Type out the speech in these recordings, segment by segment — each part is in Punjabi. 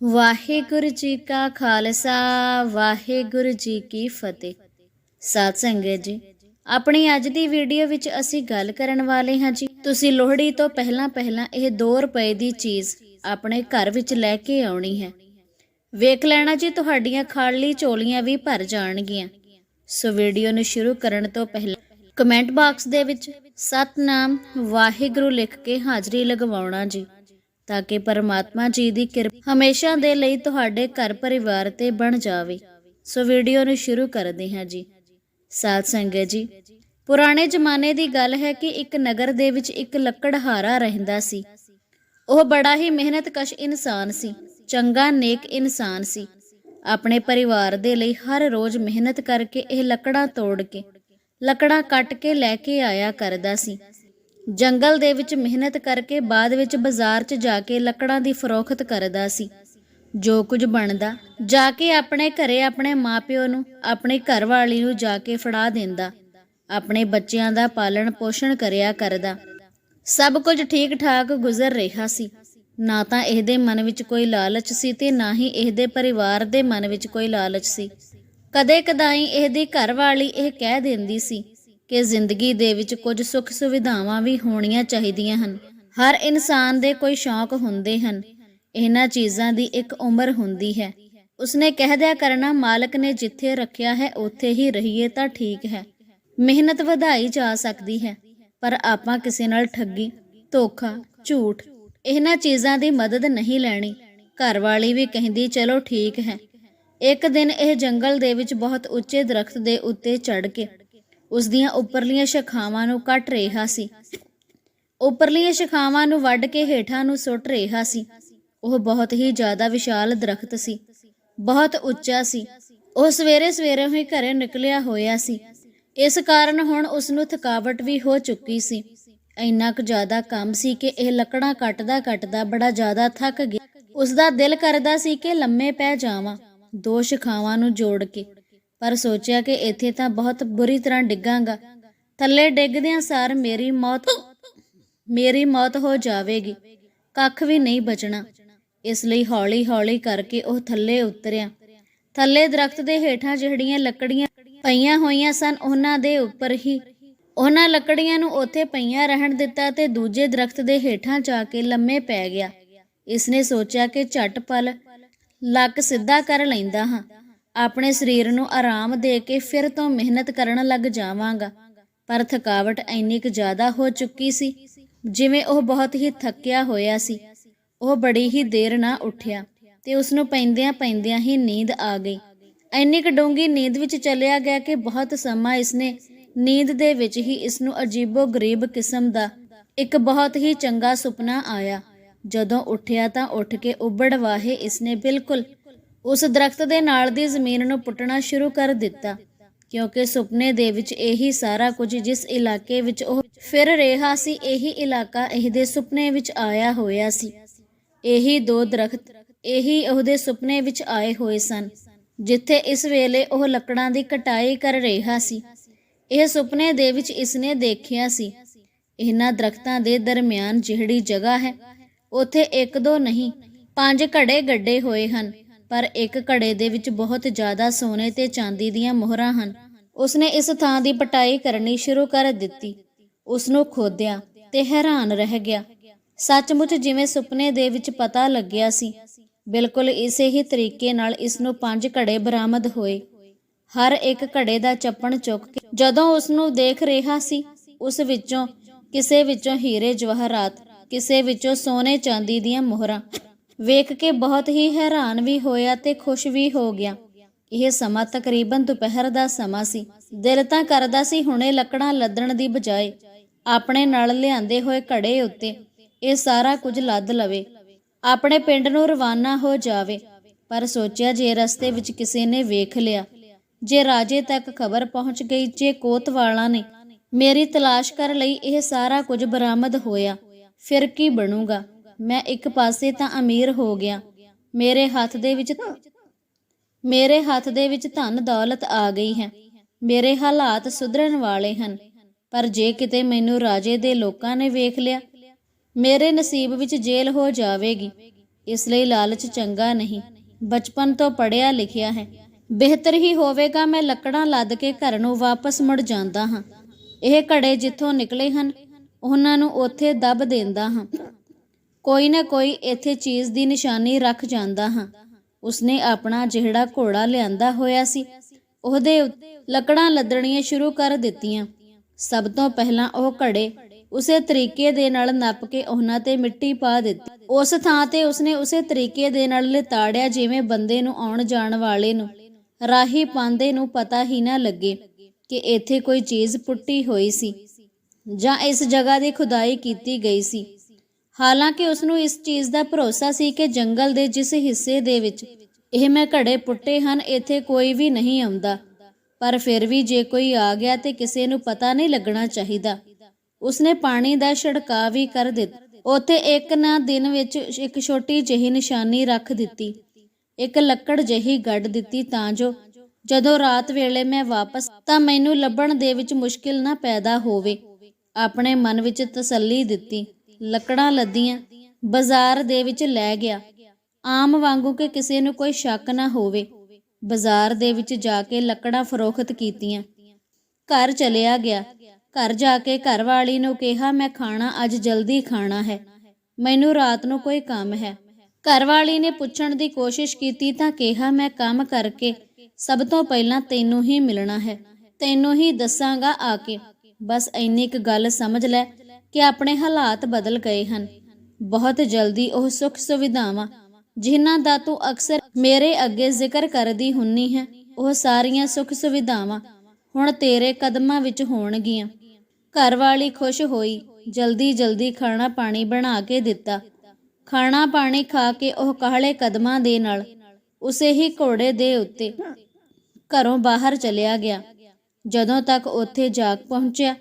ਵਾਹਿਗੁਰੂ ਜੀ ਕਾ ਖਾਲਸਾ, ਵਾਹਿਗੁਰੂ ਜੀ ਕੀ ਫਤਿਹ। ਸਾਧ ਸੰਗਤ ਜੀ, ਆਪਣੀ ਅੱਜ ਦੀ ਵੀਡੀਓ ਵਿੱਚ ਅਸੀਂ ਗੱਲ ਕਰਨ ਵਾਲੇ ਹਾਂ ਜੀ। ਤੁਸੀਂ ਲੋਹੜੀ ਤੋਂ ਪਹਿਲਾਂ ਪਹਿਲਾਂ ਇਹ 2 ਰੁਪਏ ਦੀ ਚੀਜ਼ ਆਪਣੇ ਘਰ ਵਿੱਚ ਲੈ ਕੇ ਆਉਣੀ ਹੈ। ਵੇਖ ਲੈਣਾ ਜੀ, ਤੁਹਾਡੀਆਂ ਖਾਲੀ ਚੋਲੀਆਂ ਵੀ ਭਰ ਜਾਣਗੀਆਂ। ਸੋ ਵੀਡੀਓ ਨੂੰ ਸ਼ੁਰੂ ਕਰਨ ਤੋਂ ਪਹਿਲਾਂ ਕਮੈਂਟ ਬਾਕਸ ਦੇ ਵਿੱਚ ਸਤਨਾਮ ਵਾਹਿਗੁਰੂ ਲਿਖ ਕੇ ਹਾਜ਼ਰੀ ਲਗਵਾਉਣਾ ਜੀ। ਤਾਂ ਕਿ ਪਰਮਾਤਮਾ ਜੀ ਦੀ ਕਿਰਪਾ ਹਮੇਸ਼ਾ ਦੇ ਲਈ ਤੁਹਾਡੇ ਘਰ ਪਰਿਵਾਰ ਤੇ ਬਣ ਜਾਵੇ। ਸੋ ਵੀਡੀਓ ਨੂੰ ਸ਼ੁਰੂ ਕਰਦੇ ਹਾਂ ਜੀ। ਸਾਧ ਸੰਗਤ ਜੀ, ਪੁਰਾਣੇ ਜ਼ਮਾਨੇ ਦੀ ਗੱਲ ਹੈ ਕਿ ਇੱਕ ਨਗਰ ਦੇ ਵਿੱਚ ਇੱਕ ਲੱਕੜਹਾਰਾ ਰਹਿੰਦਾ ਸੀ। ਉਹ ਬੜਾ ਹੀ ਮਿਹਨਤਕਸ਼ ਇਨਸਾਨ ਸੀ, ਚੰਗਾ ਨੇਕ ਇਨਸਾਨ ਸੀ। ਆਪਣੇ ਪਰਿਵਾਰ ਦੇ ਲਈ ਹਰ ਰੋਜ਼ ਮਿਹਨਤ ਕਰਕੇ ਇਹ ਲੱਕੜਾਂ ਤੋੜ ਕੇ, ਲੱਕੜਾਂ ਕੱਟ ਕੇ ਲੈ ਕੇ ਆਇਆ ਕਰਦਾ ਸੀ। ਜੰਗਲ ਦੇ ਵਿੱਚ ਮਿਹਨਤ ਕਰਕੇ ਬਾਅਦ ਵਿੱਚ ਬਾਜ਼ਾਰ 'ਚ ਜਾ ਕੇ ਲੱਕੜਾਂ ਦੀ ਫਰੋਖਤ ਕਰਦਾ ਸੀ। ਜੋ ਕੁਝ ਬਣਦਾ, ਜਾ ਕੇ ਆਪਣੇ ਘਰੇ ਆਪਣੇ ਮਾਪਿਓ ਨੂੰ, ਆਪਣੀ ਘਰਵਾਲੀ ਨੂੰ ਜਾ ਕੇ ਫੜਾ ਦਿੰਦਾ। ਆਪਣੇ ਬੱਚਿਆਂ ਦਾ ਪਾਲਣ ਪੋਸ਼ਣ ਕਰਿਆ ਕਰਦਾ। ਸਭ ਕੁਝ ਠੀਕ ਠਾਕ ਗੁਜ਼ਰ ਰਿਹਾ ਸੀ। ਨਾ ਤਾਂ ਇਹਦੇ ਮਨ ਵਿੱਚ ਕੋਈ ਲਾਲਚ ਸੀ ਤੇ ਨਾ ਹੀ ਇਹਦੇ ਪਰਿਵਾਰ ਦੇ ਮਨ ਵਿੱਚ ਕੋਈ ਲਾਲਚ ਸੀ। ਕਦੇ ਕਦਾਈ ਇਹਦੀ ਘਰਵਾਲੀ ਇਹ ਕਹਿ ਦਿੰਦੀ ਸੀ ਕਿ ਜ਼ਿੰਦਗੀ ਦੇ ਵਿੱਚ ਕੁਝ ਸੁੱਖ ਸੁਵਿਧਾਵਾਂ ਵੀ ਹੋਣੀਆਂ ਚਾਹੀਦੀਆਂ ਹਨ। ਹਰ ਇਨਸਾਨ ਦੇ ਕੋਈ ਸ਼ੌਂਕ ਹੁੰਦੇ ਹਨ। ਇਹਨਾਂ ਚੀਜ਼ਾਂ ਦੀ ਇੱਕ ਉਮਰ ਹੁੰਦੀ ਹੈ। ਉਸਨੇ ਕਹਿ ਦਿਆ ਕਰਨਾ, ਮਾਲਕ ਨੇ ਜਿੱਥੇ ਰੱਖਿਆ ਹੈ, ਉੱਥੇ ਹੀ ਰਹੀਏ ਤਾਂ ਠੀਕ ਹੈ। ਮਿਹਨਤ ਵਧਾਈ ਜਾ ਸਕਦੀ ਹੈ, ਪਰ ਆਪਾਂ ਕਿਸੇ ਨਾਲ ਠੱਗੀ, ਧੋਖਾ, ਝੂਠ, ਇਹਨਾਂ ਚੀਜ਼ਾਂ ਦੀ ਮਦਦ ਨਹੀਂ ਲੈਣੀ। ਘਰਵਾਲੀ ਵੀ ਕਹਿੰਦੀ, ਚਲੋ ਠੀਕ ਹੈ। ਇੱਕ ਦਿਨ ਇਹ ਜੰਗਲ ਦੇ ਵਿੱਚ ਬਹੁਤ ਉੱਚੇ ਦਰਖਤ ਦੇ ਉੱਤੇ ਚੜ ਕੇ ਉਸ ਦੀਆਂ ਉੱਪਰਲੀਆਂ ਸ਼ਾਖਾਵਾਂ ਨੂੰ ਕੱਟ ਰਿਹਾ ਸੀ। ਉੱਪਰਲੀਆਂ ਸ਼ਾਖਾਵਾਂ ਨੂੰ ਵੱਢ ਕੇ ਹੇਠਾਂ ਨੂੰ ਸੁੱਟ ਰਿਹਾ ਸੀ। ਉਹ ਬਹੁਤ ਹੀ ਜ਼ਿਆਦਾ ਵਿਸ਼ਾਲ ਦਰਖਤ ਸੀ। ਬਹੁਤ ਉੱਚਾ ਸੀ। ਉਹ ਸਵੇਰੇ ਸਵੇਰੇ ਹੀ ਘਰੇ ਨਿਕਲਿਆ ਹੋਇਆ ਸੀ। ਇਸ ਕਾਰਨ ਹੁਣ ਉਸ ਨੂੰ ਥਕਾਵਟ ਵੀ ਹੋ ਚੁੱਕੀ ਸੀ। ਇੰਨਾ ਕੁ ਜ਼ਿਆਦਾ ਕੰਮ ਸੀ ਕਿ ਇਹ ਲੱਕੜਾਂ ਕੱਟਦਾ ਕੱਟਦਾ ਬੜਾ ਜ਼ਿਆਦਾ ਥੱਕ ਗਿਆ। ਉਸ ਦਾ ਦਿਲ ਕਰਦਾ ਸੀ ਕਿ ਲੰਮੇ ਪੈ ਜਾਵਾਂ। ਦੋ ਸ਼ਿਖਾਵਾਂ ਨੂੰ ਜੋੜ ਕੇ ਪਰ ਸੋਚਿਆ ਕਿ ਇੱਥੇ ਤਾਂ ਬਹੁਤ ਬੁਰੀ ਤਰ੍ਹਾਂ ਡਿੱਗਾਂਗਾ। ਥੱਲੇ ਡਿੱਗਦਿਆਂ ਸਾਰ ਮੇਰੀ ਮੌਤ ਮੇਰੀ ਮੌਤ ਹੋ ਜਾਵੇਗੀ। ਕੱਖ ਵੀ ਨਹੀਂ ਬਚਣਾ। ਇਸ ਲਈ ਹੌਲੀ-ਹੌਲੀ ਕਰਕੇ ਉਹ ਥੱਲੇ ਉਤਰਿਆ। ਥੱਲੇ ਦਰਖਤ ਦੇ ਹੇਠਾਂ ਜਿਹੜੀਆਂ ਲੱਕੜੀਆਂ ਪਈਆਂ ਹੋਈਆਂ ਸਨ, ਉਹਨਾਂ ਦੇ ਉੱਪਰ ਹੀ ਉਹਨਾਂ ਲੱਕੜੀਆਂ ਨੂੰ ਉੱਥੇ ਪਈਆਂ ਰਹਿਣ ਦਿੱਤਾ ਤੇ ਦੂਜੇ ਦਰਖਤ ਦੇ ਹੇਠਾਂ ਜਾ ਕੇ ਲੰਮੇ ਪੈ ਗਿਆ। ਇਸਨੇ ਸੋਚਿਆ ਕਿ ਝਟ ਪਲ ਲੱਕ ਸਿੱਧਾ ਕਰ ਲੈਂਦਾ ਹਾਂ। ਆਪਣੇ ਸਰੀਰ ਨੂੰ ਆਰਾਮ ਦੇ ਕੇ ਫਿਰ ਤੋਂ ਮਿਹਨਤ ਕਰਨ ਲੱਗ ਜਾਵਾਂਗਾ। ਪਰ ਥਕਾਵਟ ਇੰਨੀ ਕੁ ਜ਼ਿਆਦਾ ਹੋ ਚੁੱਕੀ ਸੀ, ਜਿਵੇਂ ਉਹ ਬਹੁਤ ਹੀ ਥੱਕਿਆ ਹੋਇਆ ਸੀ। ਉਹ ਬੜੀ ਹੀ ਦੇਰ ਨਾ ਉੱਠਿਆ ਤੇ ਉਸ ਨੂੰ ਪੈਂਦਿਆਂ ਪੈਂਦਿਆਂ ਹੀ ਨੀਂਦ ਆ ਗਈ। ਇੰਨੀ ਕੁ ਡੂੰਗੀ ਨੀਂਦ ਵਿੱਚ ਚਲਿਆ ਗਿਆ ਕਿ ਬਹੁਤ ਸਮਾਂ ਇਸਨੇ ਨੀਂਦ ਦੇ ਵਿੱਚ ਹੀ ਇਸ ਨੂੰ ਅਜੀਬੋ ਗਰੀਬ ਕਿਸਮ ਦਾ ਇੱਕ ਬਹੁਤ ਹੀ ਚੰਗਾ ਸੁਪਨਾ ਆਇਆ। ਜਦੋਂ ਉੱਠਿਆ ਤਾਂ ਉੱਠ ਕੇ ਉੱਬੜ ਵਾਹੇ ਇਸਨੇ ਬਿਲਕੁਲ ਉਸ ਦਰਖਤ ਦੇ ਨਾਲ ਦੀ ਜ਼ਮੀਨ ਨੂੰ ਪੁੱਟਣਾ ਸ਼ੁਰੂ ਕਰ ਦਿੱਤਾ, ਕਿਉਂਕਿ ਸੁਪਨੇ ਦੇ ਵਿੱਚ ਇਹੀ ਸਾਰਾ ਕੁਝ ਜਿਸ ਇਲਾਕੇ ਵਿੱਚ ਉਹ ਫਿਰ ਰਿਹਾ ਸੀ, ਇਹੀ ਇਲਾਕਾ ਇਹਦੇ ਸੁਪਨੇ ਵਿੱਚ ਆਇਆ ਹੋਇਆ ਸੀ। ਇਹੀ ਦੋ ਦਰਖਤ, ਇਹੀ ਉਹਦੇ ਸੁਪਨੇ ਵਿੱਚ ਆਏ ਹੋਏ ਸਨ, ਜਿੱਥੇ ਇਸ ਵੇਲੇ ਉਹ ਲੱਕੜਾਂ ਦੀ ਕਟਾਈ ਕਰ ਰਿਹਾ ਸੀ। ਇਹ ਸੁਪਨੇ ਦੇ ਵਿੱਚ ਇਸਨੇ ਦੇਖਿਆ ਸੀ, ਇਹਨਾਂ ਦਰਖਤਾਂ ਦੇ ਦਰਮਿਆਨ ਜਿਹੜੀ ਜਗ੍ਹਾ ਹੈ, ਉੱਥੇ ਇੱਕ ਦੋ ਨਹੀਂ, ਪੰਜ ਘੜੇ ਗੱਡੇ ਹੋਏ ਹਨ। ਪਰ ਇੱਕ ਘੜੇ ਦੇ ਵਿੱਚ ਬਹੁਤ ਜ਼ਿਆਦਾ ਸੋਨੇ ਤੇ ਚਾਂਦੀ ਦੀਆਂ ਮੋਹਰਾਂ ਹਨ। ਉਸਨੇ ਇਸ ਥਾਂ ਦੀ ਪਟਾਈ ਕਰਨੀ ਸ਼ੁਰੂ ਕਰ ਦਿੱਤੀ। ਉਸ ਨੂੰ ਖੋਦਿਆ ਤੇ ਹੈਰਾਨ ਰਹਿ ਗਿਆ। ਸੱਚਮੁੱਚ ਜਿਵੇਂ ਸੁਪਨੇ ਦੇ ਵਿੱਚ ਪਤਾ ਲੱਗਿਆ ਸੀ, ਬਿਲਕੁਲ ਇਸੇ ਹੀ ਤਰੀਕੇ ਨਾਲ ਇਸ ਨੂੰ ਪੰਜ ਘੜੇ ਬਰਾਮਦ ਹੋਏ। ਹਰ ਇੱਕ ਘੜੇ ਦਾ ਚੱਪਣ ਚੁੱਕ ਕੇ ਜਦੋਂ ਉਸ ਨੂੰ ਦੇਖ ਰਿਹਾ ਸੀ, ਉਸ ਵਿੱਚੋਂ ਕਿਸੇ ਵਿੱਚੋਂ ਹੀਰੇ ਜਵਾਹਰਾਤ, ਕਿਸੇ ਵਿੱਚੋਂ ਸੋਨੇ ਚਾਂਦੀ ਦੀਆਂ ਮੋਹਰਾਂ ਵੇਖ ਕੇ ਬਹੁਤ ਹੀ ਹੈਰਾਨ ਵੀ ਹੋਇਆ ਤੇ ਖੁਸ਼ ਵੀ ਹੋ ਗਿਆ। ਇਹ ਸਮਾਂ ਤਕਰੀਬਨ ਦੁਪਹਿਰ ਦਾ ਸਮਾਂ ਸੀ। ਦਿਲ ਤਾਂ ਕਰਦਾ ਸੀ ਹੁਣੇ ਲੱਕੜਾਂ ਲੱਦਣ ਦੀ ਬਜਾਏ ਆਪਣੇ ਨਾਲ ਲਿਆਂਦੇ ਹੋਏ ਘੜੇ ਉੱਤੇ ਇਹ ਸਾਰਾ ਕੁਝ ਲੱਦ ਲਵੇ। ਆਪਣੇ ਪਿੰਡ ਨੂੰ ਰਵਾਨਾ ਹੋ ਜਾਵੇ। ਪਰ ਸੋਚਿਆ ਜੇ ਰਸਤੇ ਵਿੱਚ ਕਿਸੇ ਨੇ ਵੇਖ ਲਿਆ, ਜੇ ਰਾਜੇ ਤੱਕ ਖਬਰ ਪਹੁੰਚ ਗਈ, ਜੇ ਕੋਤਵਾਲਾਂ ਨੇ ਮੇਰੀ ਤਲਾਸ਼ ਕਰ ਲਈ, ਇਹ ਸਾਰਾ ਕੁਝ ਬਰਾਮਦ ਹੋਇਆ, ਫਿਰ ਕੀ ਬਣੂਗਾ? ਮੈਂ ਇੱਕ ਪਾਸੇ ਤਾਂ ਅਮੀਰ ਹੋ ਗਿਆ। ਮੇਰੇ ਹੱਥ ਦੇ ਵਿੱਚ ਮੇਰੇ ਹੱਥ ਦੇ ਵਿੱਚ ਧਨ ਦੌਲਤ ਆ ਗਈ ਹੈ। ਮੇਰੇ ਹਾਲਾਤ ਸੁਧਰਨ ਵਾਲੇ ਹਨ। ਪਰ ਜੇ ਕਿਤੇ ਮੈਨੂੰ ਰਾਜੇ ਦੇ ਲੋਕਾਂ ਨੇ ਵੇਖ ਲਿਆ, ਮੇਰੇ ਨਸੀਬ ਵਿੱਚ ਜੇਲ੍ਹ ਹੋ ਜਾਵੇਗੀ। ਇਸ ਲਈ ਲਾਲਚ ਚੰਗਾ ਨਹੀਂ। ਬਚਪਨ ਤੋਂ ਪੜਿਆ ਲਿਖਿਆ ਹੈ। ਬਿਹਤਰ ਹੀ ਹੋਵੇਗਾ ਮੈਂ ਲੱਕੜਾਂ ਲੱਦ ਕੇ ਘਰ ਨੂੰ ਵਾਪਸ ਮੁੜ ਜਾਂਦਾ ਹਾਂ। ਇਹ ਘੜੇ ਜਿੱਥੋਂ ਨਿਕਲੇ ਹਨ, ਉਹਨਾਂ ਨੂੰ ਉੱਥੇ ਦੱਬ ਦਿੰਦਾ ਹਾਂ। ਕੋਈ ਨਾ ਕੋਈ ਇੱਥੇ ਚੀਜ਼ ਦੀ ਨਿਸ਼ਾਨੀ ਰੱਖ ਜਾਂਦਾ ਹਾਂ। ਉਸਨੇ ਆਪਣਾ ਜਿਹੜਾ ਘੋੜਾ ਲਿਆਂਦਾ ਹੋਇਆ ਸੀ, ਉਹਦੇ ਲੱਕੜਾਂ ਲੱਦਣੀਆਂ ਸ਼ੁਰੂ ਕਰ ਦਿੱਤੀਆਂ। ਸਭ ਤੋਂ ਪਹਿਲਾਂ ਉਹ ਘੜੇ ਉਸੇ ਤਰੀਕੇ ਦੇ ਨਾਲ ਨੱਪ ਕੇ ਉਹਨਾਂ ਤੇ ਮਿੱਟੀ ਪਾ ਦਿੱਤੀ। ਉਸ ਥਾਂ ਤੇ ਉਸਨੇ ਉਸੇ ਤਰੀਕੇ ਦੇ ਨਾਲ ਲਿਤਾੜਿਆ ਜਿਵੇਂ ਬੰਦੇ ਨੂੰ ਆਉਣ ਜਾਣ ਵਾਲੇ ਨੂੰ। ਰਾਹੀ ਪਾਂਦੇ ਨੂੰ ਪਤਾ ਹੀ ਨਾ ਲੱਗੇ ਕਿ ਇੱਥੇ ਕੋਈ ਚੀਜ਼ ਪੁੱਟੀ ਹੋਈ ਸੀ ਜਾਂ ਇਸ ਜਗ੍ਹਾ ਦੀ ਖੁਦਾਈ ਕੀਤੀ ਗਈ ਸੀ। ਹਾਲਾਂਕਿ ਉਸ ਨੂੰ ਇਸ ਚੀਜ਼ ਦਾ ਭਰੋਸਾ ਸੀ ਕਿ ਜੰਗਲ ਦੇ ਜਿਸ ਹਿੱਸੇ ਦੇ ਵਿੱਚ ਇਹ ਮੈਂ ਘੜੇ ਪੁੱਟੇ ਹਨ, ਇੱਥੇ ਕੋਈ ਵੀ ਨਹੀਂ ਆਉਂਦਾ। ਪਰ ਫਿਰ ਵੀ ਜੇ ਕੋਈ ਆ ਗਿਆ ਤੇ ਕਿਸੇ ਨੂੰ ਪਤਾ ਨਹੀਂ ਲੱਗਣਾ ਚਾਹੀਦਾ। ਉਸਨੇ ਪਾਣੀ ਦਾ ਛਿੜਕਾਅ ਵੀ ਕਰ ਦਿੱਤਾ। ਉੱਥੇ ਇੱਕ ਨਾ ਦਿਨ ਵਿੱਚ ਇੱਕ ਛੋਟੀ ਜਿਹੀ ਨਿਸ਼ਾਨੀ ਰੱਖ ਦਿੱਤੀ। ਇੱਕ ਲੱਕੜ ਜਿਹੀ ਗੱਡ ਦਿੱਤੀ ਤਾਂ ਜੋ ਜਦੋਂ ਰਾਤ ਵੇਲੇ ਮੈਂ ਵਾਪਸ ਤਾਂ ਮੈਨੂੰ ਲੱਭਣ ਦੇ ਵਿੱਚ ਮੁਸ਼ਕਿਲ ਨਾ ਪੈਦਾ ਹੋਵੇ। ਆਪਣੇ ਮਨ ਵਿੱਚ ਤਸੱਲੀ ਦਿੱਤੀ। ਲੱਕੜਾਂ ਲੱਦੀਆਂ, ਬਾਜ਼ਾਰ ਦੇ ਵਿੱਚ ਲੈ ਗਿਆ। ਆਮ ਵਾਂਗੂ ਕਿ ਕਿਸੇ ਨੂੰ ਕੋਈ ਸ਼ੱਕ ਨਾ ਹੋਵੇ, ਬਾਜ਼ਾਰ ਦੇ ਵਿੱਚ ਜਾ ਕੇ ਲੱਕੜਾਂ ਫਰੋਖਤ ਕੀਤੀਆਂ। ਘਰ ਚਲਿਆ ਗਿਆ। ਘਰ ਜਾ ਕੇ ਘਰ ਵਾਲੀ ਨੂੰ ਕਿਹਾ, ਮੈਂ ਖਾਣਾ ਅੱਜ ਜਲਦੀ ਖਾਣਾ ਹੈ। ਮੈਨੂੰ ਰਾਤ ਨੂੰ ਕੋਈ ਕੰਮ ਹੈ। ਘਰ ਵਾਲੀ ਨੇ ਪੁੱਛਣ ਦੀ ਕੋਸ਼ਿਸ਼ ਕੀਤੀ ਤਾਂ ਕਿਹਾ, ਮੈਂ ਕੰਮ ਕਰਕੇ ਸਭ ਤੋਂ ਪਹਿਲਾਂ ਤੈਨੂੰ ਹੀ ਮਿਲਣਾ ਹੈ। ਤੈਨੂੰ ਹੀ ਦੱਸਾਂਗਾ ਆ ਕੇ। ਬਸ ਇੰਨੀ ਕੁ ਗੱਲ ਸਮਝ ਲੈ ਕਿ ਆਪਣੇ ਹਾਲਾਤ ਬਦਲ ਗਏ ਹਨ। ਬਹੁਤ ਜਲਦੀ ਉਹ ਸੁੱਖ ਸੁਵਿਧਾਵਾਂ, ਜਿਨ੍ਹਾਂ ਦਾ ਤੂੰ ਅਕਸਰ ਮੇਰੇ ਅੱਗੇ ਜ਼ਿਕਰ ਕਰਦੀ ਹੁੰਨੀ ਹੈ, ਉਹ ਸਾਰੀਆਂ ਸੁੱਖ ਸੁਵਿਧਾਵਾਂ ਹੁਣ ਤੇਰੇ ਕਦਮਾਂ ਵਿੱਚ ਹੋਣਗੀਆਂ। ਘਰ ਵਾਲੀ ਖੁਸ਼ ਹੋਈ, ਜਲਦੀ ਜਲਦੀ ਖਾਣਾ ਪਾਣੀ ਬਣਾ ਕੇ ਦਿੱਤਾ। ਖਾਣਾ ਪਾਣੀ ਖਾ ਕੇ ਉਹ ਕਾਹਲੇ ਕਦਮਾਂ ਦੇ ਨਾਲ ਉਸੇ ਹੀ ਘੋੜੇ ਦੇ ਉੱਤੇ ਘਰੋਂ ਬਾਹਰ ਚਲਿਆ ਗਿਆ। ਜਦੋਂ ਤੱਕ ਉੱਥੇ ਜਾ ਪਹੁੰਚਿਆ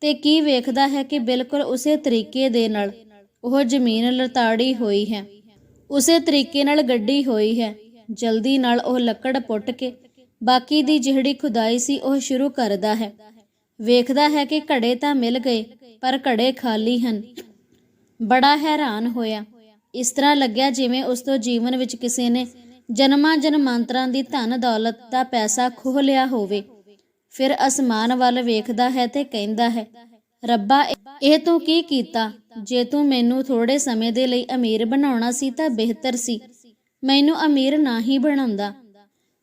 ਤੇ ਕੀ ਵੇਖਦਾ ਹੈ ਕਿ ਬਿਲਕੁਲ ਉਸੇ ਤਰੀਕੇ ਦੇ ਨਾਲ ਉਹ ਜ਼ਮੀਨ ਲਤਾੜੀ ਹੋਈ ਹੈ। ਉਸੇ ਤਰੀਕੇ ਨਾਲ ਗੱਡੀ ਹੋਈ ਹੈ। ਜਲਦੀ ਨਾਲ ਉਹ ਲੱਕੜ ਪੁੱਟ ਕੇ ਬਾਕੀ ਦੀ ਜਿਹੜੀ ਖੁਦਾਈ ਸੀ ਉਹ ਸ਼ੁਰੂ ਕਰਦਾ ਹੈ। ਵੇਖਦਾ ਹੈ ਕਿ ਘੜੇ ਤਾਂ ਮਿਲ ਗਏ, ਪਰ ਘੜੇ ਖਾਲੀ ਹਨ। ਬੜਾ ਹੈਰਾਨ ਹੋਇਆ। ਇਸ ਤਰ੍ਹਾਂ ਲੱਗਿਆ ਜਿਵੇਂ ਉਸ ਤੋਂ ਜੀਵਨ ਵਿੱਚ ਕਿਸੇ ਨੇ ਜਨਮਾਂ ਜਨਮਾਂਤਰਾਂ ਦੀ ਧਨ ਦੌਲਤ ਦਾ ਪੈਸਾ ਖੋਹ ਲਿਆ ਹੋਵੇ। ਫਿਰ ਅਸਮਾਨ ਵੱਲ ਵੇਖਦਾ ਹੈ ਤੇ ਕਹਿੰਦਾ ਹੈ, ਰੱਬਾ, ਇਹ ਤੂੰ ਕੀ ਕੀਤਾ? ਜੇ ਤੂੰ ਮੈਨੂੰ ਥੋੜੇ ਸਮੇਂ ਦੇ ਲਈ ਅਮੀਰ ਬਣਾਉਣਾ ਸੀ ਤਾਂ ਬਿਹਤਰ ਸੀ। ਮੈਨੂੰ ਅਮੀਰ ਨਾ ਹੀ ਬਣਾਉਂਦਾ।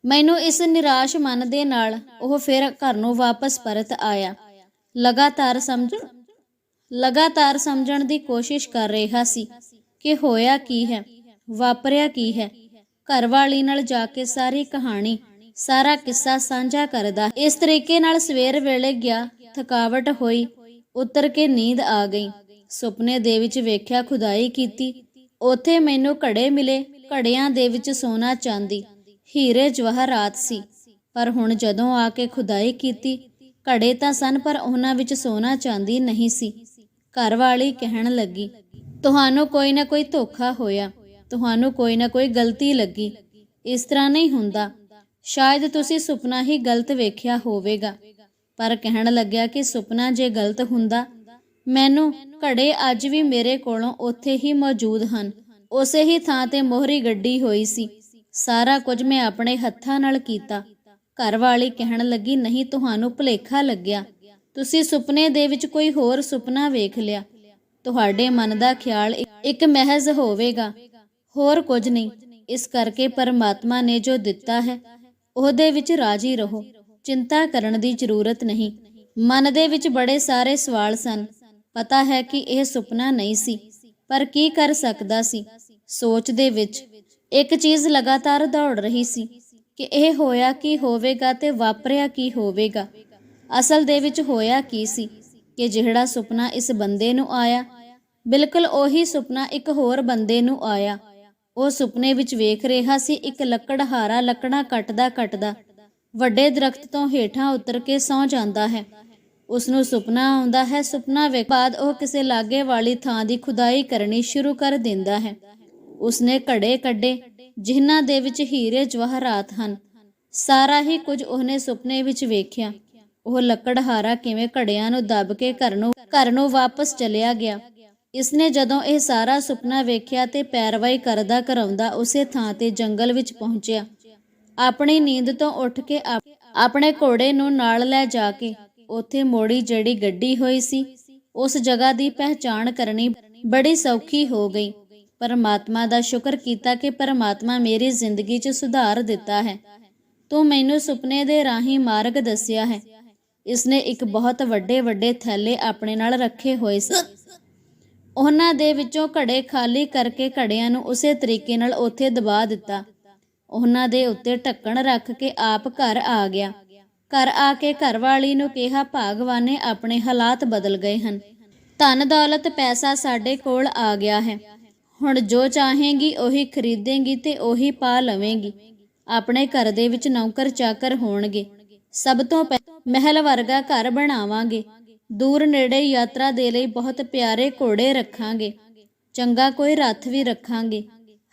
ਮੈਨੂੰ ਇਸ ਨਿਰਾਸ਼ ਮਨ ਦੇ ਨਾਲ ਉਹ ਫਿਰ ਘਰ ਨੂੰ ਵਾਪਸ ਪਰਤ ਆਇਆ। ਲਗਾਤਾਰ ਸਮਝ ਲਗਾਤਾਰ ਸਮਝਣ ਦੀ ਕੋਸ਼ਿਸ਼ ਕਰ ਰਿਹਾ ਸੀ ਕਿ ਹੋਇਆ ਕੀ ਹੈ, ਵਾਪਰਿਆ ਕੀ ਹੈ। ਘਰਵਾਲੀ ਨਾਲ ਜਾ ਕੇ ਸਾਰੀ ਕਹਾਣੀ ਸਾਰਾ ਕਿੱਸਾ ਸਾਂਝਾ ਕਰਦਾ। ਇਸ ਤਰੀਕੇ ਨਾਲ ਸਵੇਰ ਵੇਲੇ ਗਿਆ, ਥਕਾਵਟ ਹੋਈ, ਉਤਰ ਕੇ ਨੀਂਦ ਆ ਗਈ। ਸੁਪਨੇ ਦੇ ਵਿੱਚ ਵੇਖਿਆ ਖੁਦਾਈ ਕੀਤੀ। ਉਥੇ ਮੈਨੂੰ ਘੜੇ ਮਿਲੇ, ਘੜਿਆਂ ਦੇ ਵਿੱਚ ਸੋਨਾ ਚਾਂਦੀ। ਹੀਰੇ ਜਵਾਹਰਾਤ ਸੀ, ਪਰ ਹੁਣ ਜਦੋਂ ਆ ਕੇ ਖੁਦਾਈ ਕੀਤੀ, ਘੜੇ ਤਾਂ ਸਨ, ਪਰ ਉਹਨਾਂ ਵਿੱਚ ਸੋਨਾ ਚਾਂਦੀ ਨਹੀਂ ਸੀ। ਘਰ ਵਾਲੀ ਕਹਿਣ ਲੱਗੀ, ਤੁਹਾਨੂੰ ਕੋਈ ਨਾ ਕੋਈ ਧੋਖਾ ਹੋਇਆ। ਤੁਹਾਨੂੰ ਕੋਈ ਨਾ ਕੋਈ ਗਲਤੀ ਲੱਗੀ। ਇਸ ਤਰ੍ਹਾਂ ਨਹੀਂ ਹੁੰਦਾ। ਸ਼ਾਇਦ ਤੁਸੀਂ ਸੁਪਨਾ ਹੀ ਗਲਤ ਵੇਖਿਆ ਹੋਵੇਗਾ। ਪਰ ਕਹਿਣ ਲੱਗਿਆ ਕਿ ਸੁਪਨਾ ਜੇ ਗਲਤ ਹੁੰਦਾ, ਮੈਨੂੰ ਘੜੇ ਅੱਜ ਵੀ ਮੇਰੇ ਕੋਲੋਂ ਉੱਥੇ ਹੀ ਮੌਜੂਦ ਹਨ। ਉਸੇ ਹੀ ਥਾਂ ਤੇ ਮੋਹਰੀ ਗੱਡੀ ਹੋਈ ਸੀ। ਸਾਰਾ ਕੁਝ ਮੈਂ ਆਪਣੇ ਹੱਥਾਂ ਨਾਲ ਕੀਤਾ। ਘਰ ਵਾਲੀ ਕਹਿਣ ਲੱਗੀ, ਨਹੀਂ, ਤੁਹਾਨੂੰ ਭੁਲੇਖਾ ਲੱਗਿਆ। ਤੁਸੀਂ ਸੁਪਨੇ ਦੇ ਵਿੱਚ ਕੋਈ ਹੋਰ ਸੁਪਨਾ ਵੇਖ ਲਿਆ। ਤੁਹਾਡੇ ਮਨ ਦਾ ਖਿਆਲ ਇੱਕ ਮਹਿਜ਼ ਹੋਵੇਗਾ। ਹੋਰ ਕੁਝ ਨਹੀਂ। ਇਸ ਕਰਕੇ ਪਰਮਾਤਮਾ ਨੇ ਜੋ ਦਿੱਤਾ ਹੈ ਉਹਦੇ ਵਿੱਚ ਰਾਜੀ ਰਹੋ। ਚਿੰਤਾ ਕਰਨ ਦੀ ਜ਼ਰੂਰਤ ਨਹੀਂ। ਮਨ ਦੇ ਵਿੱਚ ਬੜੇ ਸਾਰੇ ਸਵਾਲ ਸਨ। ਪਤਾ ਹੈ ਕਿ ਇਹ ਸੁਪਨਾ ਨਹੀਂ ਸੀ, ਪਰ ਕੀ ਕਰ ਸਕਦਾ ਸੀ? ਸੋਚ ਦੇ ਵਿੱਚ ਇੱਕ ਚੀਜ਼ ਲਗਾਤਾਰ ਦੌੜ ਰਹੀ ਸੀ ਕਿ ਇਹ ਹੋਇਆ ਕੀ ਹੋਵੇਗਾ ਤੇ ਵਾਪਰਿਆ ਕੀ ਹੋਵੇਗਾ। ਅਸਲ ਦੇ ਵਿੱਚ ਹੋਇਆ ਕੀ ਸੀ ਕਿ ਜਿਹੜਾ ਸੁਪਨਾ ਇਸ ਬੰਦੇ ਨੂੰ ਆਇਆ, ਬਿਲਕੁਲ ਉਹੀ ਸੁਪਨਾ ਇੱਕ ਹੋਰ ਬੰਦੇ ਨੂੰ ਆਇਆ। ਉਹ ਸੁਪਨੇ ਵਿੱਚ ਵੇਖ ਰਿਹਾ ਸੀ, ਇੱਕ ਲੱਕੜਹਾਰਾ ਲੱਕੜਾਂ ਕੱਟਦਾ ਕੱਟਦਾ ਵੱਡੇ ਦਰਖਤ ਤੋਂ ਹੇਠਾਂ ਉਤਰ ਕੇ ਸੌ ਜਾਂਦਾ ਹੈ। ਉਸ ਨੂੰ ਸੁਪਨਾ ਆਉਂਦਾ ਹੈ, ਸੁਪਨਾ ਵੇਖ ਬਾਅਦ ਉਹ ਕਿਸੇ ਲਾਗੇ ਵਾਲੀ ਥਾਂ ਦੀ ਖੁਦਾਈ ਕਰਨੀ ਸ਼ੁਰੂ ਕਰ ਦਿੰਦਾ ਹੈ। ਉਸਨੇ ਘੜੇ ਕੱਢੇ, ਜਿਨ੍ਹਾਂ ਦੇ ਵਿੱਚ ਹੀਰੇ ਜਵਾਹਰਾਤ ਹਨ। ਸਾਰਾ ਹੀ ਕੁਝ ਉਹਨੇ ਸੁਪਨੇ ਵਿੱਚ ਵੇਖਿਆ। ਉਹ ਲੱਕੜਹਾਰਾ ਕਿਵੇਂ ਘੜਿਆਂ ਨੂੰ ਦੱਬ ਕੇ ਘਰ ਨੂੰ ਘਰ ਨੂੰ ਵਾਪਸ ਚਲਿਆ ਗਿਆ। ਇਸਨੇ ਜਦੋਂ ਇਹ ਸਾਰਾ ਸੁਪਨਾ ਵੇਖਿਆ ਤੇ ਪੈਰਵਾਈ ਕਰਦਾ ਕਰਾਉਂਦਾ ਉਸੇ ਥਾਂ ਤੇ ਜੰਗਲ ਵਿੱਚ ਪਹੁੰਚਿਆ। ਆਪਣੀ ਨੀਂਦ ਤੋਂ ਉੱਠ ਕੇ ਆਪਣੇ ਘੋੜੇ ਨੂੰ ਨਾਲ ਲੈ ਜਾ ਕੇ ਉੱਥੇ ਮੋੜੀ ਜਿਹੜੀ ਗੱਡੀ ਹੋਈ ਸੀ, ਉਸ ਜਗ੍ਹਾ ਦੀ ਪਹਿਚਾਣ ਕਰਨੀ ਬੜੀ ਸੌਖੀ ਹੋ ਗਈ। ਪਰਮਾਤਮਾ ਦਾ ਸ਼ੁਕਰ ਕੀਤਾ ਕਿ ਪਰਮਾਤਮਾ ਮੇਰੀ ਜ਼ਿੰਦਗੀ 'ਚ ਸੁਧਾਰ ਦਿੱਤਾ ਹੈ। ਤੂੰ ਮੈਨੂੰ ਸੁਪਨੇ ਦੇ ਰਾਹੀਂ ਮਾਰਗ ਦੱਸਿਆ ਹੈ। ਇਸਨੇ ਇੱਕ ਬਹੁਤ ਵੱਡੇ ਵੱਡੇ ਥੈਲੇ ਆਪਣੇ ਨਾਲ ਰੱਖੇ ਹੋਏ ਸਨ ਉਹਨਾਂ ਦੇ ਵਿੱਚੋਂ ਘੜੇ ਖਾਲੀ ਕਰਕੇ ਘੜਿਆਂ ਨੂੰ ਉਸੇ ਤਰੀਕੇ ਨਾਲ ਉੱਥੇ ਦਬਾ ਦਿੱਤਾ। ਉਹਨਾਂ ਦੇ ਉੱਤੇ ਢੱਕਣ ਰੱਖ ਕੇ ਆਪ ਘਰ ਆ ਗਿਆ। ਘਰ ਆ ਕੇ ਘਰਵਾਲੀ ਨੂੰ ਕਿਹਾ, ਭਾਗਵਾਨੇ ਆਪਣੇ ਹਾਲਾਤ ਬਦਲ ਗਏ ਹਨ। ਧਨ, ਦੌਲਤ, ਪੈਸਾ ਸਾਡੇ ਕੋਲ ਆ ਗਿਆ ਹੈ। ਹੁਣ ਜੋ ਚਾਹੇਗੀ ਉਹੀ ਖਰੀਦੇਗੀ ਤੇ ਉਹੀ ਪਾ ਲਵੇਂਗੀ। ਆਪਣੇ ਘਰ ਦੇ ਵਿੱਚ ਨੌਕਰ ਚਾਕਰ ਹੋਣਗੇ। ਸਭ ਤੋਂ ਪਹਿਲਾਂ ਮਹਿਲ ਵਰਗਾ ਘਰ ਬਣਾਵਾਂਗੇ। ਦੂਰ ਨੇੜੇ ਯਾਤਰਾ ਦੇ ਲਈ ਬਹੁਤ ਪਿਆਰੇ ਘੋੜੇ ਰੱਖਾਂਗੇ। ਚੰਗਾ ਕੋਈ ਰੱਥ ਵੀ ਰੱਖਾਂਗੇ।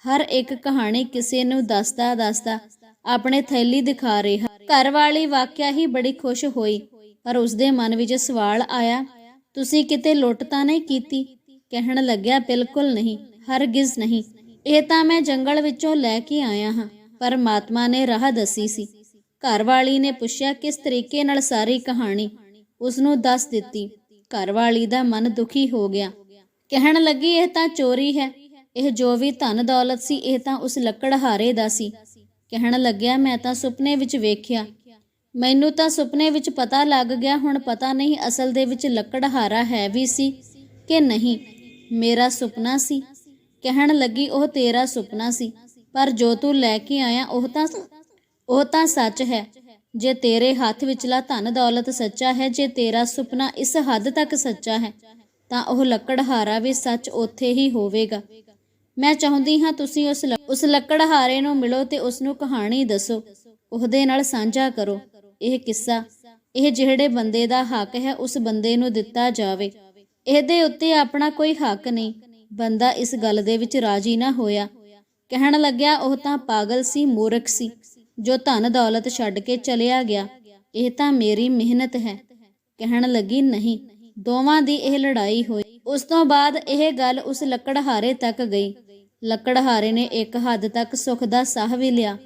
ਹਰ ਇੱਕ ਕਹਾਣੀ ਕਿਸੇ ਨੂੰ ਦੱਸਦਾ ਦੱਸਦਾ ਆਪਣੇ ਥੈਲੀ ਦਿਖਾ ਰਿਹਾ। ਘਰ ਵਾਲੀ ਵਾਕਿਆ ਹੀ ਬੜੀ ਖੁਸ਼ ਹੋਈ, ਪਰ ਉਸਦੇ ਮਨ ਵਿੱਚ ਸਵਾਲ ਆਇਆ, ਤੁਸੀਂ ਕਿਤੇ ਲੁੱਟ ਤਾਂ ਨਹੀਂ ਕੀਤੀ? ਕਹਿਣ ਲੱਗਿਆ, ਬਿਲਕੁਲ ਨਹੀਂ, ਹਰਗਿਜ਼ ਨਹੀਂ। ਇਹ ਤਾਂ ਮੈਂ ਜੰਗਲ ਵਿੱਚੋਂ ਲੈ ਕੇ ਆਇਆ ਹਾਂ, ਪਰਮਾਤਮਾ ਨੇ ਰਾਹ ਦੱਸੀ ਸੀ। ਘਰ ਵਾਲੀ ਨੇ ਪੁੱਛਿਆ, ਕਿਸ ਤਰੀਕੇ ਨਾਲ ਸਾਰੀ ਕਹਾਣੀ? ਉਸ ਨੂੰ ਦੱਸ ਦਿੱਤੀ। ਘਰ ਦਾ ਮਨ ਦੁਖੀ ਹੋ ਗਿਆ। ਕਹਿਣ ਲੱਗੀ, ਇਹ ਤਾਂ ਚੋਰੀ ਹੈ। ਇਹ ਜੋ ਵੀ ਧਨ ਦੌਲਤ ਸੀ, ਇਹ ਤਾਂ ਉਸ ਲੱਕੜਹਾਰੇ ਦਾ ਸੀ। ਕਹਿਣ ਲੱਗਿਆ, ਮੈਂ ਤਾਂ ਸੁਪਨੇ ਵਿੱਚ ਵੇਖਿਆ। ਮੈਨੂੰ ਤਾਂ ਸੁਪਨੇ ਵਿੱਚ ਪਤਾ ਲੱਗ ਗਿਆ, ਹੁਣ ਪਤਾ ਨਹੀਂ ਅਸਲ ਦੇ ਵਿੱਚ ਲੱਕੜਹਾਰਾ ਹੈ ਵੀ ਸੀ ਕਿ ਨਹੀਂ। ਮੇਰਾ ਸੁਪਨਾ ਸੀ। ਕਹਿਣ ਲੱਗੀ, ਉਹ ਤੇਰਾ ਸੁਪਨਾ ਸੀ। ਪਰ ਜੋ ਤੂੰ ਲੈ ਕੇ ਆਇਆ, ਉਹ ਤਾਂ ਉਹ ਤਾਂ ਸੱਚ ਹੈ। ਜੇ ਤੇਰੇ ਹੱਥ ਵਿਚਲਾ ਧਨ ਦੌਲਤ ਸੱਚਾ ਹੈ, ਜੇ ਤੇਰਾ ਸੁਪਨਾ ਇਸ ਹੱਦ ਤੱਕ ਸੱਚਾ ਹੈ, ਤਾਂ ਉਹ ਲੱਕੜਹਾਰਾ ਵੀ ਸੱਚ ਉੱਥੇ ਹੀ ਹੋਵੇਗਾ। ਮੈਂ ਚਾਹੁੰਦੀ ਹਾਂ ਤੁਸੀਂ ਉਸ ਉਸ ਲੱਕੜਹਾਰੇ ਨੂੰ ਮਿਲੋ ਤੇ ਉਸ ਨੂੰ ਕਹਾਣੀ ਦੱਸੋ। ਉਹਦੇ ਨਾਲ ਸਾਂਝਾ ਕਰੋ। ਇਹ ਕਿੱਸਾ, ਇਹ ਜਿਹੜੇ ਬੰਦੇ ਦਾ ਹੱਕ ਹੈ, ਉਸ ਬੰਦੇ ਨੂੰ ਦਿੱਤਾ ਜਾਵੇ। ਇਹਦੇ ਉੱਤੇ ਆਪਣਾ ਕੋਈ ਹੱਕ ਨਹੀਂ। ਬੰਦਾ ਇਸ ਗੱਲ ਦੇ ਵਿੱਚ ਰਾਜੀ ਨਾ ਹੋਇਆ। ਕਹਿਣ ਲੱਗਿਆ, ਉਹ ਤਾਂ ਪਾਗਲ ਸੀ, ਮੂਰਖ ਸੀ। ਜੋ ਧਨ ਦੌਲਤ ਛੱਡ ਕੇ ਚਲਿਆ ਗਿਆ, ਇਹ ਤਾਂ ਮੇਰੀ ਮਿਹਨਤ ਹੈ। ਕਹਿਣ ਲੱਗੀ, ਨਹੀਂ, ਦੋਵਾਂ ਦੀ ਇਹ ਲੜਾਈ ਹੋਈ। ਉਸ ਤੋਂ ਬਾਅਦ ਇਹ ਗੱਲ ਉਸ ਲੱਕੜਹਾਰੇ ਤੱਕ ਗਈ। ਲੱਕੜਹਾਰੇ ਨੇ ਇੱਕ ਹੱਦ ਤੱਕ ਸੁਖ ਦਾ ਸਾਹ ਵੀ ਲਿਆ।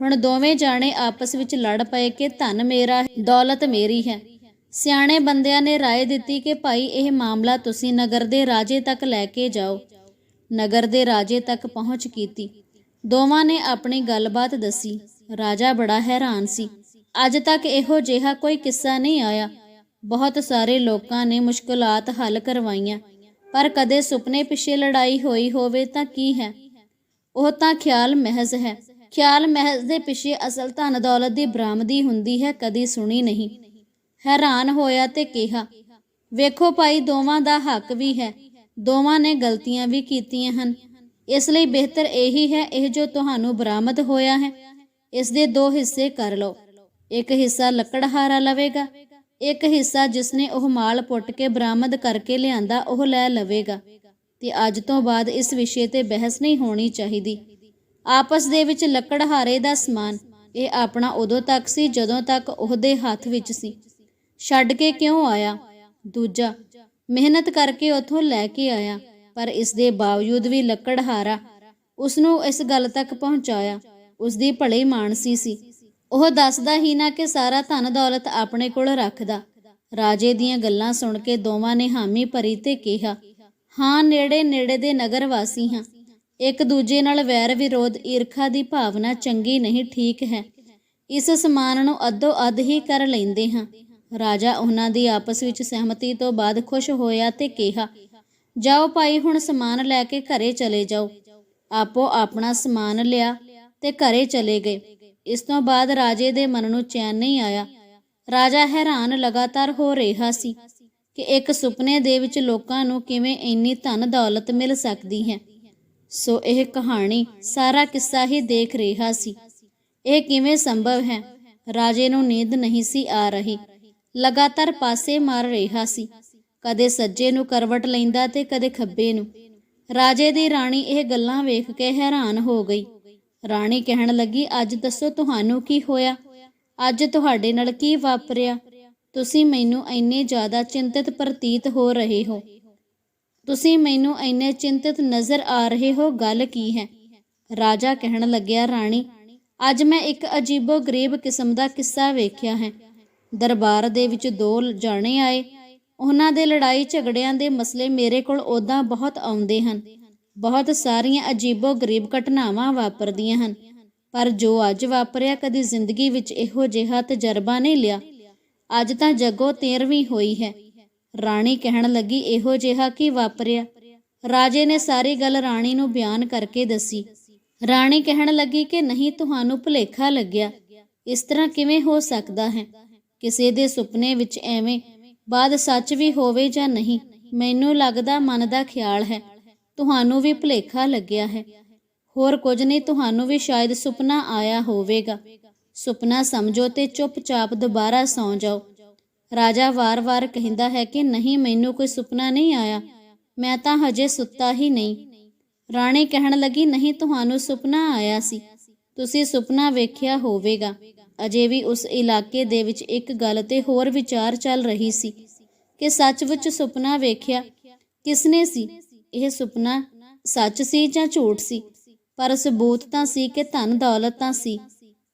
ਹੁਣ ਦੋਵੇਂ ਜਾਣੇ ਆਪਸ ਵਿੱਚ ਲੜ ਪਏ ਕਿ ਧਨ ਮੇਰਾ ਹੈ, ਦੌਲਤ ਮੇਰੀ ਹੈ। ਸਿਆਣੇ ਬੰਦਿਆਂ ਨੇ ਰਾਏ ਦਿੱਤੀ ਕਿ ਭਾਈ, ਇਹ ਮਾਮਲਾ ਤੁਸੀਂ ਨਗਰ ਦੇ ਰਾਜੇ ਤੱਕ ਲੈ ਕੇ ਜਾਓ। ਨਗਰ ਦੇ ਰਾਜੇ ਤੱਕ ਪਹੁੰਚ ਕੀਤੀ। ਦੋਵਾਂ ਨੇ ਆਪਣੀ ਗੱਲਬਾਤ ਦੱਸੀ। ਰਾਜਾ ਬੜਾ ਹੈਰਾਨ ਸੀ। ਅੱਜ ਤੱਕ ਇਹੋ ਜਿਹਾ ਕੋਈ ਕਿੱਸਾ ਨਹੀਂ ਆਇਆ। ਬਹੁਤ ਸਾਰੇ ਲੋਕਾਂ ਨੇ ਮੁਸ਼ਕਲਾਤ ਹੱਲ ਕਰਵਾਈਆਂ। ਪਰ ਕਦੇ ਸੁਪਨੇ ਪਿੱਛੇ ਲੜਾਈ ਹੋਈ ਹੋਵੇ ਤਾਂ ਕੀ ਹੈ? ਉਹ ਤਾਂ ਖਿਆਲ ਮਹਿਜ਼ ਹੈ। ਖਿਆਲ ਮਹਿਜ਼ ਦੇ ਪਿੱਛੇ ਅਸਲ ਧਨ ਦੌਲਤ ਦੀ ਬਰਾਮਦੀ ਹੁੰਦੀ ਹੈ, ਕਦੀ ਸੁਣੀ ਨਹੀਂ। ਹੈਰਾਨ ਹੋਇਆ ਤੇ ਕਿਹਾ, ਵੇਖੋ ਭਾਈ, ਦੋਵਾਂ ਦਾ ਹੱਕ ਵੀ ਹੈ। ਦੋਵਾਂ ਨੇ ਗਲਤੀਆਂ ਵੀ ਕੀਤੀਆਂ ਹਨ। ਇਸ ਲਈ ਬਿਹਤਰ ਇਹੀ ਹੈ, ਇਹ ਜੋ ਤੁਹਾਨੂੰ ਬਰਾਮਦ ਹੋਇਆ ਹੈ। ਇਸ ਦੇ ਦੋ ਹਿੱਸੇ ਕਰ ਲਓ। ਇੱਕ ਹਿੱਸਾ ਲੱਕੜਹਾਰਾ ਲਵੇਗਾ, ਇੱਕ ਹਿੱਸਾ ਜਿਸਨੇ ਉਹ ਮਾਲ ਪੁੱਟ ਕੇ ਬਰਾਮਦ ਕਰਕੇ ਲਿਆਂਦਾ ਉਹ ਲੈ ਲਵੇਗਾ ਤੇ ਅੱਜ ਤੋਂ ਬਾਅਦ ਇਸ ਵਿਸ਼ੇ ਤੇ ਬਹਿਸ ਨਹੀਂ ਹੋਣੀ ਚਾਹੀਦੀ। ਆਪਸ ਦੇ ਵਿੱਚ ਲੱਕੜਹਾਰੇ ਦਾ ਸਮਾਨ, ਇਹ ਆਪਣਾ ਉਦੋਂ ਤੱਕ ਸੀ ਜਦੋਂ ਤੱਕ ਉਹਦੇ ਹੱਥ ਵਿੱਚ ਸੀ। ਛੱਡ ਕੇ ਕਿਉਂ ਆਇਆ? ਦੂਜਾ, ਮਿਹਨਤ ਕਰਕੇ ਉਥੋਂ ਲੈ ਕੇ ਆਇਆ, ਪਰ ਇਸ ਦੇ ਬਾਵਜੂਦ ਵੀ ਲੱਕੜਹਾਰਾ ਉਸ ਨੂੰ ਇਸ ਗੱਲ ਤੱਕ ਪਹੁੰਚਾਇਆ ਉਸ ਦੀ ਭਲੀ ਮਾਨਸੀ ਸੀ। ਉਹ ਦੱਸਦਾ ਹੀ ਨਾ ਕਿ ਸਾਰਾ ਧਨ ਦੌਲਤ ਆਪਣੇ ਕੋਲ ਰੱਖਦਾ। ਰਾਜੇ ਦੀਆਂ ਗੱਲਾਂ ਸੁਣ ਕੇ ਦੋਵਾਂ ਨੇ ਹਾਮੀ ਭਰੀ ਤੇ ਕਿਹਾ, ਹਾਂ, ਨੇੜੇ ਨੇੜੇ ਦੇ ਨਗਰ ਵਾਸੀ ਹਾਂ। ਇੱਕ ਦੂਜੇ ਨਾਲ ਵੈਰ ਵਿਰੋਧ, ਈਰਖਾ ਦੀ ਭਾਵਨਾ ਚੰਗੀ ਨਹੀਂ, ਠੀਕ ਹੈ। ਇਸ ਸਮਾਨ ਨੂੰ ਅੱਧੋ ਅੱਧ ਹੀ ਕਰ ਲੈਂਦੇ ਹਾਂ। ਰਾਜਾ ਉਹਨਾਂ ਦੀ ਆਪਸ ਵਿੱਚ ਸਹਿਮਤੀ ਤੋਂ ਬਾਅਦ ਖੁਸ਼ ਹੋਇਆ ਤੇ ਕਿਹਾ, ਜਾਓ ਭਾਈ, ਹੁਣ ਸਮਾਨ ਲੈ ਕੇ ਘਰੇ ਚਲੇ ਜਾਓ। ਆਪੋ ਆਪਣਾ ਸਮਾਨ ਲਿਆ ਤੇ ਘਰੇ ਚਲੇ ਗਏ। ਇਸ ਤੋਂ ਬਾਅਦ ਰਾਜੇ ਦੇ ਮਨ ਨੂੰ ਚੈਨ ਨਹੀਂ ਆਇਆ। ਰਾਜਾ ਹੈਰਾਨ ਲਗਾਤਾਰ ਹੋ ਰਿਹਾ ਸੀ ਕਿ ਇੱਕ ਸੁਪਨੇ ਦੇ ਵਿੱਚ ਲੋਕਾਂ ਨੂੰ ਕਿਵੇਂ ਇੰਨੀ ਧਨ ਦੌਲਤ ਮਿਲ ਸਕਦੀ ਹੈ। ਸੋ ਇਹ ਕਹਾਣੀ ਸਾਰਾ ਕਿੱਸਾ ਹੀ ਦੇਖ ਰਿਹਾ ਸੀ। ਇਹ ਕਿਵੇਂ ਸੰਭਵ ਹੈ? ਰਾਜੇ ਨੂੰ ਨੀਂਦ ਨਹੀਂ ਸੀ ਆ ਰਹੀ। ਲਗਾਤਾਰ ਪਾਸੇ ਮਾਰ ਰਿਹਾ ਸੀ। ਕਦੇ ਸੱਜੇ ਨੂੰ ਕਰਵਟ ਲੈਂਦਾ ਤੇ ਕਦੇ ਖੱਬੇ ਨੂੰ। ਰਾਜੇ ਦੀ ਰਾਣੀ ਇਹ ਗੱਲਾਂ ਵੇਖ ਕੇ ਹੈਰਾਨ ਹੋ ਗਈ। ਰਾਣੀ ਕਹਿਣ ਲੱਗੀ, ਅੱਜ ਦੱਸੋ ਤੁਹਾਨੂੰ ਕੀ ਹੋਇਆ? ਅੱਜ ਤੁਹਾਡੇ ਨਾਲ ਕੀ ਵਾਪਰਿਆ? ਤੁਸੀਂ ਮੈਨੂੰ ਇੰਨੇ ਜ਼ਿਆਦਾ ਚਿੰਤਿਤ ਪ੍ਰਤੀਤ ਹੋ ਰਹੇ ਹੋ। ਤੁਸੀਂ ਮੈਨੂੰ ਇੰਨੇ ਚਿੰਤਤ ਨਜ਼ਰ ਆ ਰਹੇ ਹੋ, ਗੱਲ ਕੀ ਹੈ? ਰਾਜਾ ਕਹਿਣ ਲੱਗਿਆ, ਰਾਣੀ, ਅੱਜ ਮੈਂ ਇੱਕ ਅਜੀਬੋ ਗਰੀਬ ਕਿਸਮ ਦਾ ਕਿੱਸਾ ਵੇਖਿਆ ਹੈ। ਦਰਬਾਰ ਦੇ ਵਿੱਚ ਦੋ ਜਾਣੇ ਆਏ। ਉਹਨਾਂ ਦੇ ਲੜਾਈ ਝਗੜਿਆਂ ਦੇ ਮਸਲੇ ਮੇਰੇ ਕੋਲ ਉਦਾਂ ਬਹੁਤ ਆਉਂਦੇ ਹਨ। ਬਹੁਤ ਸਾਰੀਆਂ ਅਜੀਬੋ ਗਰੀਬ ਘਟਨਾਵਾਂ ਵਾਪਰਦੀਆਂ ਹਨ। ਪਰ ਜੋ ਅੱਜ ਵਾਪਰਿਆ, ਕਦੀ ਜ਼ਿੰਦਗੀ ਵਿੱਚ ਇਹੋ ਜਿਹਾ ਤਜਰਬਾ ਨਹੀਂ ਲਿਆ। ਅੱਜ ਤਾਂ ਜੱਗੋ 13ਵੀਂ ਹੋਈ ਹੈ। ਰਾਣੀ ਕਹਿਣ ਲੱਗੀ, ਇਹੋ ਜਿਹਾ ਕੀ ਵਾਪਰਿਆ? ਰਾਜੇ ਨੇ ਸਾਰੀ ਗੱਲ ਰਾਣੀ ਨੂੰ ਬਿਆਨ ਕਰਕੇ ਦੱਸੀ। ਰਾਣੀ ਕਹਿਣ ਲੱਗੀ ਕਿ ਨਹੀਂ, ਤੁਹਾਨੂੰ ਭੁਲੇਖਾ ਲੱਗਿਆ। ਇਸ ਤਰ੍ਹਾਂ ਕਿਵੇਂ ਹੋ ਸਕਦਾ ਹੈ? ਕਿਸੇ ਦੇ ਸੁਪਨੇ ਵਿੱਚ ਐਵੇਂ, ਬਾਅਦ ਸੱਚ ਵੀ ਹੋਵੇ ਜਾਂ ਨਹੀਂ, ਮੈਨੂੰ ਲੱਗਦਾ ਮਨ ਦਾ ਖਿਆਲ ਹੈ। ਤੁਹਾਨੂੰ ਵੀ ਭੁਲੇਖਾ ਲੱਗਿਆ ਹੈ। ਹੋਰ ਕੁਝ ਨਹੀਂ, ਤੁਹਾਨੂੰ ਵੀ ਸ਼ਾਇਦ ਸੁਪਨਾ ਆਇਆ ਹੋਵੇਗਾ। ਸੁਪਨਾ ਸਮਝੋ ਤੇ ਚੁੱਪਚਾਪ ਦੁਬਾਰਾ ਸੌਂ ਜਾਓ। ਰਾਜਾ ਵਾਰ-ਵਾਰ ਕਹਿੰਦਾ ਹੈ ਕਿ ਨਹੀਂ, ਮੈਨੂੰ ਕੋਈ ਸੁਪਨਾ ਨਹੀਂ ਆਇਆ। ਮੈਂ ਤਾਂ ਹਜੇ ਸੁੱਤਾ ਹੀ ਨਹੀਂ। ਰਾਣੀ ਕਹਿਣ ਲੱਗੀ, ਨਹੀਂ, ਤੁਹਾਨੂੰ ਸੁਪਨਾ ਆਇਆ ਸੀ। ਤੁਸੀਂ ਸੁਪਨਾ ਵੇਖਿਆ ਹੋਵੇਗਾ। ਅਜੇ ਵੀ ਉਸ ਇਲਾਕੇ ਦੇ ਵਿੱਚ ਇੱਕ ਗੱਲ ਤੇ ਹੋਰ ਵਿਚਾਰ ਚੱਲ ਰਹੀ ਸੀ ਕਿ ਸੱਚ ਵਿੱਚ ਸੁਪਨਾ ਵੇਖਿਆ ਕਿਸਨੇ ਸੀ? ਇਹ ਸੁਪਨਾ ਸੱਚ ਸੀ ਜਾਂ ਝੂਠ ਸੀ? ਪਰ ਸਬੂਤ ਤਾਂ ਸੀ ਕਿ ਧਨ ਦੌਲਤ ਤਾਂ ਸੀ।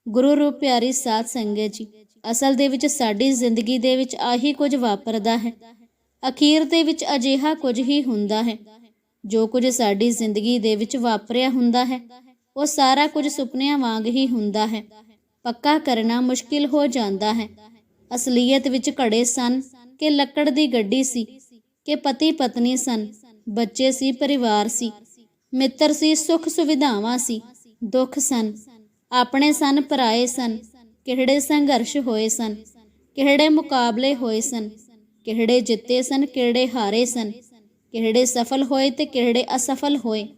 ਗੁਰੂ ਰੂਪ ਪਿਆਰੀ ਸਾਧ ਸੰਗਤ ਜੀ, ਅਸਲ ਦੇ ਵਿੱਚ ਸਾਡੀ ਜ਼ਿੰਦਗੀ ਦੇ ਵਿੱਚ ਆਹੀ ਕੁਝ ਵਾਪਰਦਾ ਹੈ। ਅਖੀਰ ਦੇ ਵਿੱਚ ਅਜਿਹਾ ਕੁਝ ਹੀ ਹੁੰਦਾ ਹੈ, ਜੋ ਕੁਝ ਸਾਡੀ ਜ਼ਿੰਦਗੀ ਦੇ ਵਿੱਚ ਵਾਪਰਿਆ ਹੁੰਦਾ ਹੈ। ਉਹ ਸਾਰਾ ਕੁਝ ਸੁਪਨਿਆਂ ਵਾਂਗ ਹੀ ਹੁੰਦਾ ਹੈ। ਪੱਕਾ ਕਰਨਾ ਮੁਸ਼ਕਿਲ ਹੋ ਜਾਂਦਾ ਹੈ। ਅਸਲੀਅਤ ਵਿੱਚ ਘੜੇ ਸਨ ਕਿ ਲੱਕੜ ਦੀ ਗੱਡੀ ਸੀ ਕਿ ਪਤੀ ਪਤਨੀ ਸਨ। ਬੱਚੇ ਸੀ, ਪਰਿਵਾਰ ਸੀ। ਮਿੱਤਰ ਸੀ, ਸੁੱਖ ਸੁਵਿਧਾਵਾਂ ਸੀ, ਦੁੱਖ ਸਨ। ਆਪਣੇ ਸਨ, ਪਰਾਏ ਸਨ। ਕਿਹੜੇ ਸੰਘਰਸ਼ ਹੋਏ ਸਨ। ਕਿਹੜੇ ਮੁਕਾਬਲੇ ਹੋਏ ਸਨ। ਕਿਹੜੇ ਜਿੱਤੇ ਸਨ, ਕਿਹੜੇ ਹਾਰੇ ਸਨ। ਕਿਹੜੇ ਸਫਲ ਹੋਏ ਤੇ ਕਿਹੜੇ ਅਸਫਲ ਹੋਏ।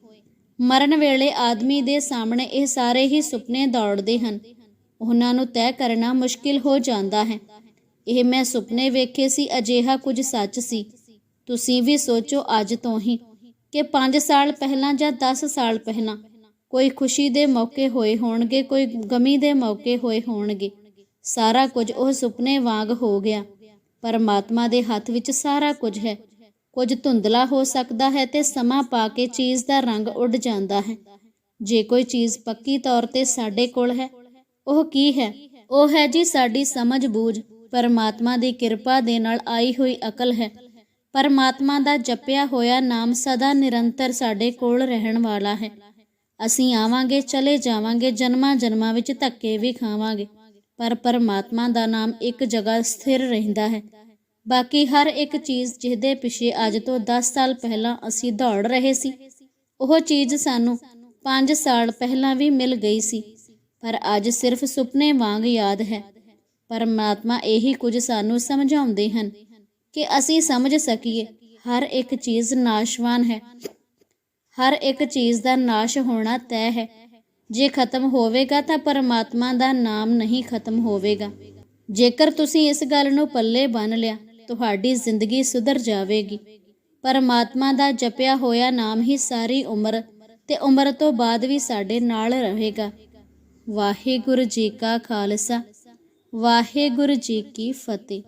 ਮਰਨ ਵੇਲੇ ਆਦਮੀ ਦੇ ਸਾਹਮਣੇ ਇਹ ਸਾਰੇ ਹੀ ਸੁਪਨੇ ਦੌੜਦੇ ਹਨ। ਉਹਨਾਂ ਨੂੰ ਤੈਅ ਕਰਨਾ ਮੁਸ਼ਕਿਲ ਹੋ ਜਾਂਦਾ ਹੈ। ਇਹ ਮੈਂ ਸੁਪਨੇ ਵੇਖੇ ਸੀ, ਅਜਿਹਾ ਕੁਝ ਸੱਚ ਸੀ। ਤੁਸੀਂ ਵੀ ਸੋਚੋ ਅੱਜ ਤੋਂ ਹੀ ਕਿ 5 ਸਾਲ ਪਹਿਲਾਂ ਜਾਂ 10 ਸਾਲ ਪਹਿਲਾਂ ਕੋਈ ਖੁਸ਼ੀ ਦੇ ਮੌਕੇ ਹੋਏ ਹੋਣਗੇ, ਕੋਈ ਗਮੀ ਦੇ ਮੌਕੇ ਹੋਏ ਹੋਣਗੇ। ਸਾਰਾ ਕੁਝ ਉਹ ਸੁਪਨੇ ਵਾਂਗ ਹੋ ਗਿਆ। ਪਰਮਾਤਮਾ ਦੇ ਹੱਥ ਵਿੱਚ ਸਾਰਾ ਕੁਝ ਹੈ। ਕੁਝ ਧੁੰਦਲਾ ਹੋ ਸਕਦਾ ਹੈ ਤੇ ਸਮਾਂ ਪਾ ਕੇ ਚੀਜ਼ ਦਾ ਰੰਗ ਉੱਡ ਜਾਂਦਾ ਹੈ। ਜੇ ਕੋਈ ਚੀਜ਼ ਪੱਕੀ ਤੌਰ ਤੇ ਸਾਡੇ ਕੋਲ ਹੈ, ਉਹ ਕੀ ਹੈ? ਉਹ ਹੈ ਜੀ ਸਾਡੀ ਸਮਝ ਬੂਝ। ਪਰਮਾਤਮਾ ਦੀ ਕਿਰਪਾ ਦੇ ਨਾਲ ਆਈ ਹੋਈ ਅਕਲ ਹੈ। ਪਰਮਾਤਮਾ ਦਾ ਜਪਿਆ ਹੋਇਆ ਨਾਮ ਸਦਾ ਨਿਰੰਤਰ ਸਾਡੇ ਕੋਲ ਰਹਿਣ ਵਾਲਾ ਹੈ। ਅਸੀਂ ਆਵਾਂਗੇ, ਚਲੇ ਜਾਵਾਂਗੇ, ਜਨਮਾਂ ਜਨਮਾਂ ਵਿੱਚ ਧੱਕੇ ਵੀ ਖਾਵਾਂਗੇ। ਪਰ ਪਰਮਾਤਮਾ ਦਾ ਨਾਮ ਇੱਕ ਜਗ੍ਹਾ ਸਥਿਰ ਰਹਿੰਦਾ ਹੈ। ਬਾਕੀ ਹਰ ਇੱਕ ਚੀਜ਼ ਜਿਹਦੇ ਪਿੱਛੇ ਅੱਜ ਤੋਂ 10 ਸਾਲ ਪਹਿਲਾਂ ਅਸੀਂ ਦੌੜ ਰਹੇ ਸੀ, ਉਹ ਚੀਜ਼ ਸਾਨੂੰ 5 ਸਾਲ ਪਹਿਲਾਂ ਵੀ ਮਿਲ ਗਈ ਸੀ। ਪਰ ਅੱਜ ਸਿਰਫ ਸੁਪਨੇ ਵਾਂਗ ਯਾਦ ਹੈ। ਪਰਮਾਤਮਾ ਇਹੀ ਕੁਝ ਸਾਨੂੰ ਸਮਝਾਉਂਦੇ ਹਨ। ਕਿ ਅਸੀਂ ਸਮਝ ਸਕੀਏ, ਹਰ ਇੱਕ ਚੀਜ਼ ਨਾਸ਼ਵਾਨ ਹੈ। ਹਰ ਇੱਕ ਚੀਜ਼ ਦਾ ਨਾਸ਼ ਹੋਣਾ ਤੈਅ ਹੈ। ਜੇ ਖਤਮ ਹੋਵੇਗਾ ਤਾਂ ਪਰਮਾਤਮਾ ਦਾ ਨਾਮ ਨਹੀਂ ਖਤਮ ਹੋਵੇਗਾ। ਜੇਕਰ ਤੁਸੀਂ ਇਸ ਗੱਲ ਨੂੰ ਪੱਲੇ ਬੰਨ ਲਿਆ, ਤੁਹਾਡੀ ਜ਼ਿੰਦਗੀ ਸੁਧਰ ਜਾਵੇਗੀ। ਪਰਮਾਤਮਾ ਦਾ ਜਪਿਆ ਹੋਇਆ ਨਾਮ ਹੀ ਸਾਰੀ ਉਮਰ, ਤੇ ਉਮਰ ਤੋਂ ਬਾਅਦ ਵੀ ਸਾਡੇ ਨਾਲ ਰਹੇਗਾ। ਵਾਹਿਗੁਰੂ ਜੀ ਕਾ ਖਾਲਸਾ, ਵਾਹਿਗੁਰੂ ਜੀ ਕੀ ਫਤਿਹ।